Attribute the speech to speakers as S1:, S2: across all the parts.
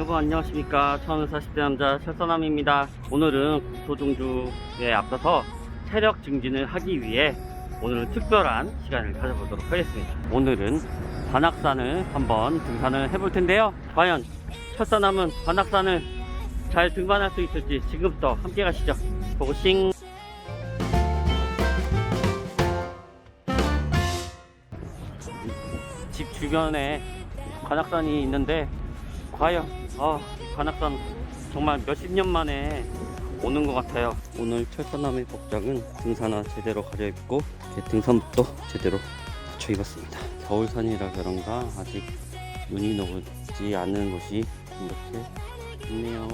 S1: 여러분 안녕하십니까? 1040대 남자 철선남입니다. 오늘은 국토종주에 앞서서 체력 증진을 하기 위해 오늘은 특별한 시간을 가져보도록 하겠습니다. 오늘은 관악산을 한번 등산을 해볼 텐데요. 과연 철선남은 관악산을 잘 등반할 수 있을지 지금부터 함께 가시죠. 고고싱! 집 주변에 관악산이 있는데 과연 아 관악산 정말 몇십 년 만에 오는 것 같아요. 오늘 철선남의 복장은 등산화 제대로 가려입고 등산복도 제대로 갖춰 입었습니다. 겨울산이라 그런가 아직 눈이 녹지 않은 곳이 이렇게 있네요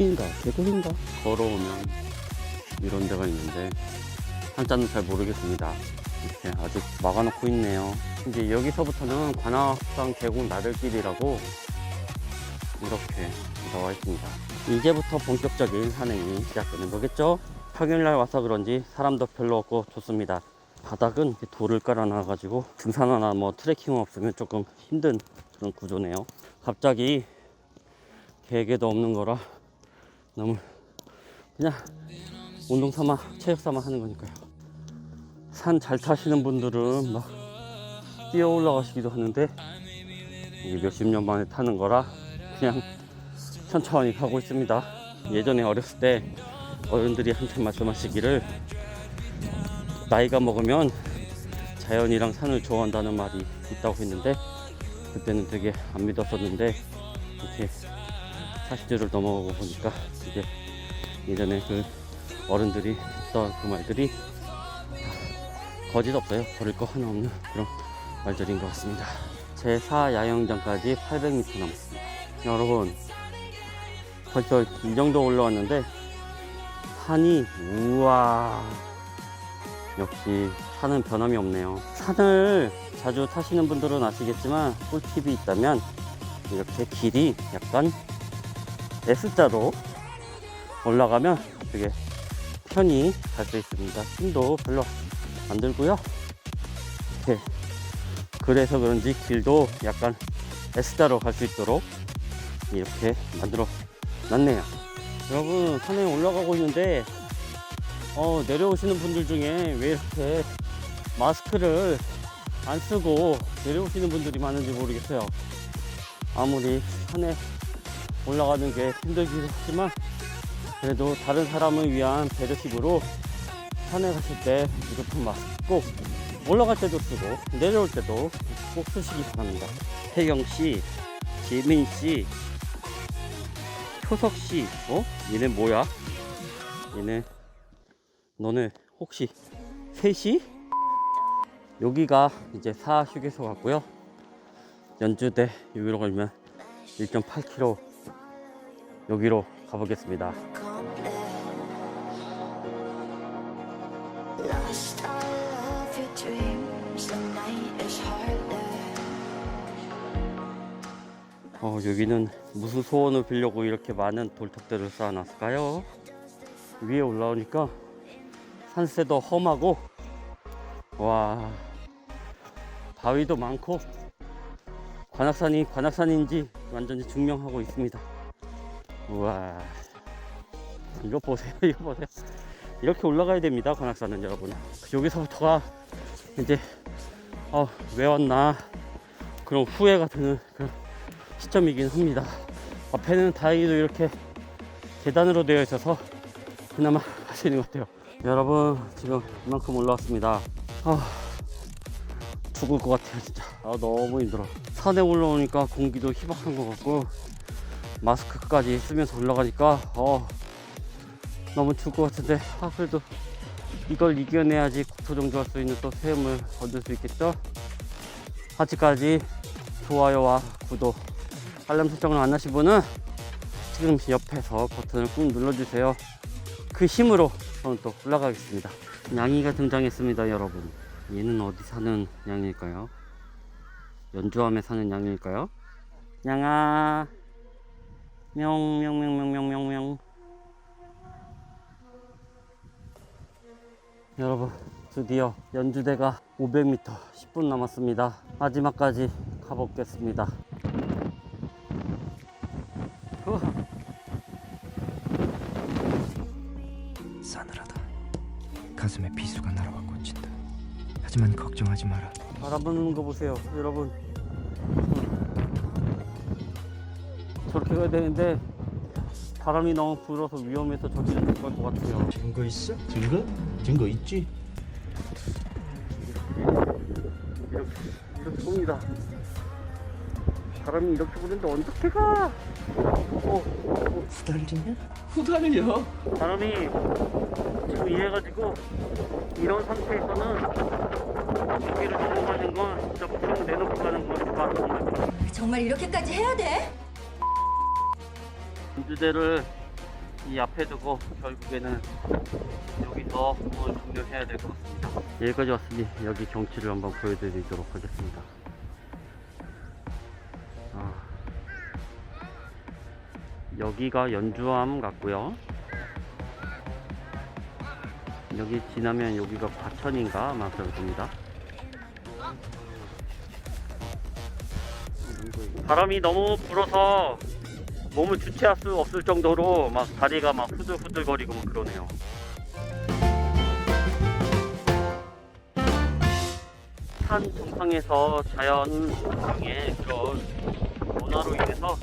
S1: 토끼인가? 개구리인가? 걸어오면 이런 데가 있는데 한자는 잘 모르겠습니다. 이렇게 아직 막아놓고 있네요. 이제 여기서부터는 관악산 계곡 나들길이라고 이렇게 나와 있습니다. 이제부터 본격적인 산행이 시작되는 거겠죠? 평일날 와서 그런지 사람도 별로 없고 좋습니다. 바닥은 돌을 깔아놔 가지고 등산화나 뭐 트레킹 없으면 조금 힘든 그런 구조네요. 갑자기 계획에도 없는 거라 너무 그냥 운동 삼아 체육 삼아 하는 거니까요. 산 잘 타시는 분들은 막 뛰어 올라가시기도 하는데 이게 몇십 년 만에 타는 거라 그냥 천천히 가고 있습니다. 예전에 어렸을 때 어른들이 한참 말씀하시기를 나이가 먹으면 자연이랑 산을 좋아한다는 말이 있다고 했는데 그때는 되게 안 믿었었는데 이렇게 40대를 넘어가고 보니까 이제 예전에 그 어른들이 했던 그 말들이 다 거짓 없어요. 버릴 거 하나 없는 그런 말들인 것 같습니다. 제 4 야영장까지 800m 남았습니다. 여러분, 벌써 이 정도 올라왔는데 산이 우와 역시 산은 변함이 없네요. 산을 자주 타시는 분들은 아시겠지만 꿀팁이 있다면 이렇게 길이 약간 S자로 올라가면 되게 편히 갈 수 있습니다. 힘도 별로 안 들고요. 이렇게 그래서 그런지 길도 약간 S자로 갈 수 있도록 이렇게 만들어 놨네요. 여러분 산에 올라가고 있는데 어, 내려오시는 분들 중에 왜 이렇게 마스크를 안 쓰고 내려오시는 분들이 많은지 모르겠어요. 아무리 산에 올라가는 게 힘들기도 하지만 그래도 다른 사람을 위한 배려식으로 산에 가실 때 무조건 마스크 꼭 올라갈 때도 쓰고 내려올 때도 꼭 쓰시기 바랍니다. 혜경 씨, 지민 씨, 효석 씨, 어? 얘네 뭐야? 얘네 너네 혹시 셋이? 여기가 이제 사 휴게소 같고요. 연주대 여기로 가면 1.8km 여기로 가보겠습니다. 어, 여기는 무슨 소원을 빌려고 이렇게 많은 돌탑들을 쌓아놨을까요? 위에 올라오니까 산세도 험하고 와 바위도 많고 관악산이 관악산인지 완전히 증명하고 있습니다. 우와. 이거 보세요 이거 보세요. 이렇게 올라가야 됩니다 관악산은 여러분. 여기서부터가 이제 어, 왜 왔나? 그런 후회가 드는 그런 시점이긴 합니다. 앞에는 다행히도 이렇게 계단으로 되어 있어서 그나마 할 수 있는 것 같아요. 여러분 지금 이만큼 올라왔습니다. 아, 죽을 것 같아요 진짜. 아, 너무 힘들어. 산에 올라오니까 공기도 희박한 것 같고 마스크까지 쓰면서 올라가니까 어, 너무 죽을 것 같은데 아 그래도 이걸 이겨내야지 국토정주할 수 있는 또 체험을 얻을 수 있겠죠 아직까지 좋아요와 구독 알람 설정을 안 하신 분은 지금 옆에서 버튼을 꾹 눌러주세요. 그 힘으로 저는 또 올라가겠습니다. 양이가 등장했습니다, 여러분. 얘는 어디 사는 양일까요? 연주함에 사는 양일까요? 양아, 명명명명명명명. 여러분, 드디어 연주대가 500m 10분 남았습니다. 마지막까지 가보겠습니다. 우와.
S2: 싸늘하다. 가슴에 비수가 날아와 꽂힌다. 하지만 걱정하지 마라.
S1: 바라보는 거 보세요, 여러분. 가야 되는데 바람이 너무 불어서 위험해서 저기는 못갈 것 같아요.
S3: 증거 있어? 증거? 증거 있지?
S1: 이렇게 이렇게 봅니다. 바람이 이렇게 부는데 어떻게 가? 어, 어,
S3: 후달리냐? 후달려?
S1: 바람이 지금 이래가지고 이런 상태에서는 여기를 넘어가는 건 진짜 푹 내놓고 가는 건 정말.
S4: 정말 이렇게까지 해야 돼?
S1: 연주대를 이 앞에 두고 결국에는 여기서 오늘 종료해야 될 것 같습니다. 여기까지 왔으니 여기 경치를 한번 보여드리도록 하겠습니다. 아, 여기가 연주함 같고요. 여기 지나면 여기가 과천인가 아마 그럴 겁니다. 바람이 너무 불어서 몸을 주체할 수 없을 정도로 막 다리가 막 후들후들거리고 막 그러네요. 산 정상에서 자연의 그런 원화로 인해서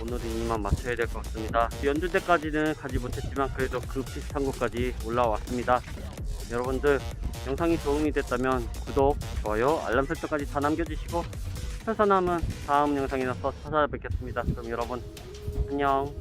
S1: 오늘은 이만 마쳐야 될 것 같습니다. 연주대까지는 가지 못했지만 그래도 그 비슷한 곳까지 올라왔습니다. 여러분들 영상이 도움이 됐다면 구독, 좋아요, 알람 설정까지 다 남겨주시고 편산함은 다음 영상에서 찾아뵙겠습니다. 그럼 여러분 안녕.